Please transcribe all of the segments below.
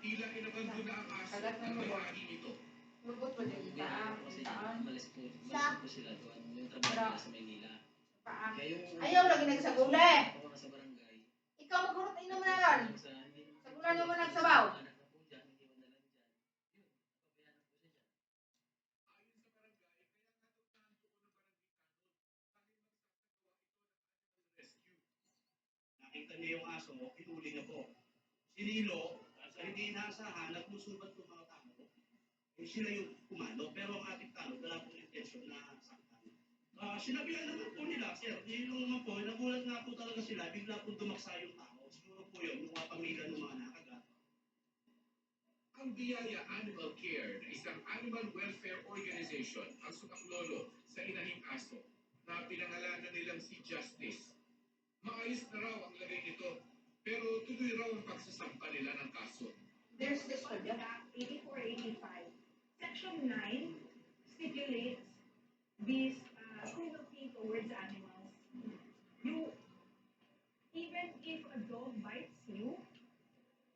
Tila inabando na ang aso Kagat ng may-ari nito. Lubot ba din? Kasi paan, malis po, malis po sila doon. Yung trabaho Pero- nila sa Maynila. paa. Kaya yung... Ayaw lagi nagsagula eh. Mga sa barangay. Ikaw na. Sa, hindi naman- Sagulan mo man ang sabaw. Anak na po dyan, hindi mo na lang dyan. Yun, napabayaan po siya dyan. Ayon sa barangay, kaya natutahan doon ng barangay tanod dahil magsasagawa ito ng animal rescue. Nakita niya yung aso, hinuli niya po. Si Nilo, sa hindi inaasahan, nagmusubat ng mga tao. Eh, sila yung kumano, pero ang ating tao, wala pong intensyon na saktan. Ah, sinabihan naman po nila, sir, yung naman po, nagulat nga po talaga sila, bigla po dumaksa yung tao. Siguro po yun, yung mga pamilya ng mga nakagat. Ang Biyaya Animal Care na isang animal welfare organization ang sumaklolo sa inahing aso na pinangalanan nilang si Justice. Pero tuloy raw ang ng kaso. There's this one. Act 8485, Section 9 stipulates this uh, cruelty towards animals. You, even if a dog bites you,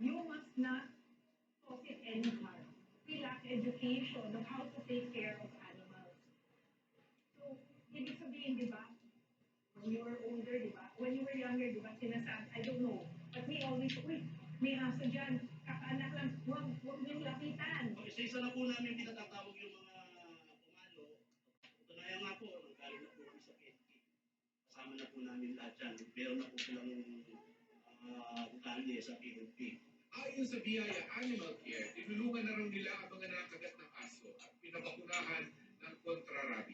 you must not cause it any harm. We lack education of how to take care of animals. So, ibig sabihin, di ba, when you were older, di ba, when you were younger, di ba, sinasabi, I don't know, but we always, uy, may aso dyan, kakaanak lang, huwag, huwag niyong lapitan. So, isa-isa na po namin pinatatawag yung mga pumalo. Katunayan nga po, nanggaling na po kami sa PNP. Kasama na po namin lahat yan. Meron na po silang uh, detalye sa PNP. Ayon sa Biyaya Animal Care, tinulungan na raw nila ang mga nakagat ng aso at pinabakunahan ng kontra-rabies.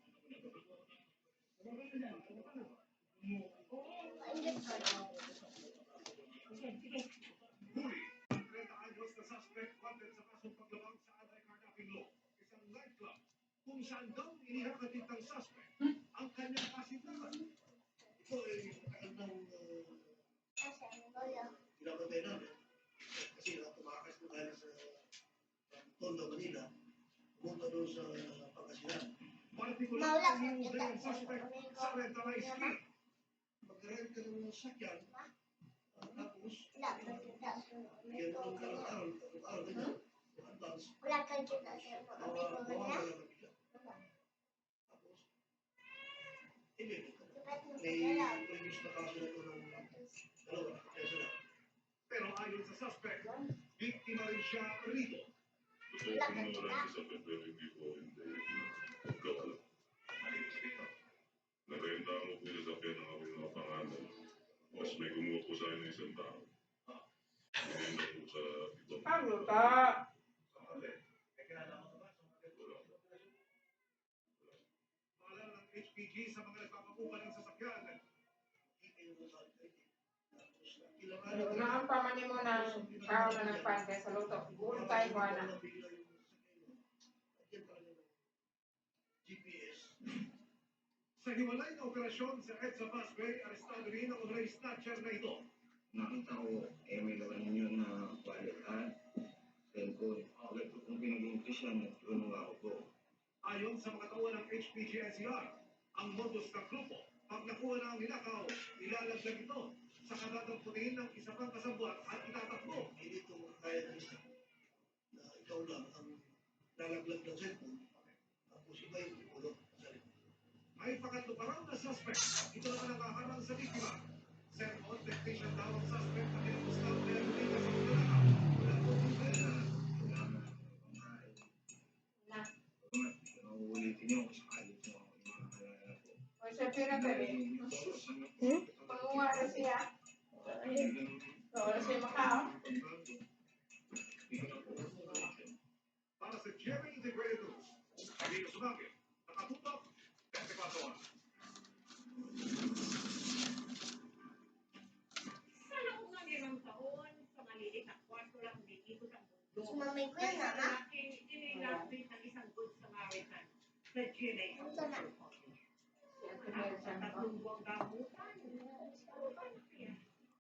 araw-araw, araw-araw, ganyan. Advance. Wala kang kita sa mga Bawa- amigo bawa na. ka lang ng bigla. Tapos, ibibig ka. Sikat mo sa May dalaw. previous na kaso na ito ng dalawa, kaya sila. Pero ayon sa suspect, biktima rin siya rito. Wala kang kita. Narenta mo po sa sakyan ng aking mga pangalan. Mas may kumuha sa ng isang tao. Binenta po sa ibang Pablo, ta. Paalala ng HPG sa mga nagpapakuha ng sasakyan. Unaan pa man mo ng tao na nagpante sa luto. Siguro tayo ko na. GPS. Sa hiwalay na operasyon sa EDSA Busway, arestado rin ang umray snatcher na ito. nakita ko, eh may laman ninyo na at cellphone. Agad ko kung pinag-iimpresyan at kinuha ko po. Ayon sa mga tauhan ng HPG NCR, ang modus ng grupo, pag nakuha na ang ninakaw, nilalaglag ito sa kagatang putiin ng isa pang kasabwat at itatakbo. Hindi ito kaya isa. Na ikaw lang ang lalaglag ng cellphone. Tapos iba yung ulo sa likod. May pakatlo pa raw na suspect. Ito naman ang kaharang sa biktima. Cellphone technician daw ang suspect na hindi na sa ninakaw. Wala po akong pera, na pangkain. Na. Kung sakali ako yung mga kalala ko. O pira ka rin. Pangunga rin siya. So, wala siya makao. Para sa Jerry Integrated News, Camilo Sumangit, nakatutok, 24 oras. Sa loob ng limang taon, sa maliit na kwarto lang Sumamay ko yan, mama. Inilapit ng isang good Samaritan sa Chile. Ano to na? Tatlong buwang gamutan.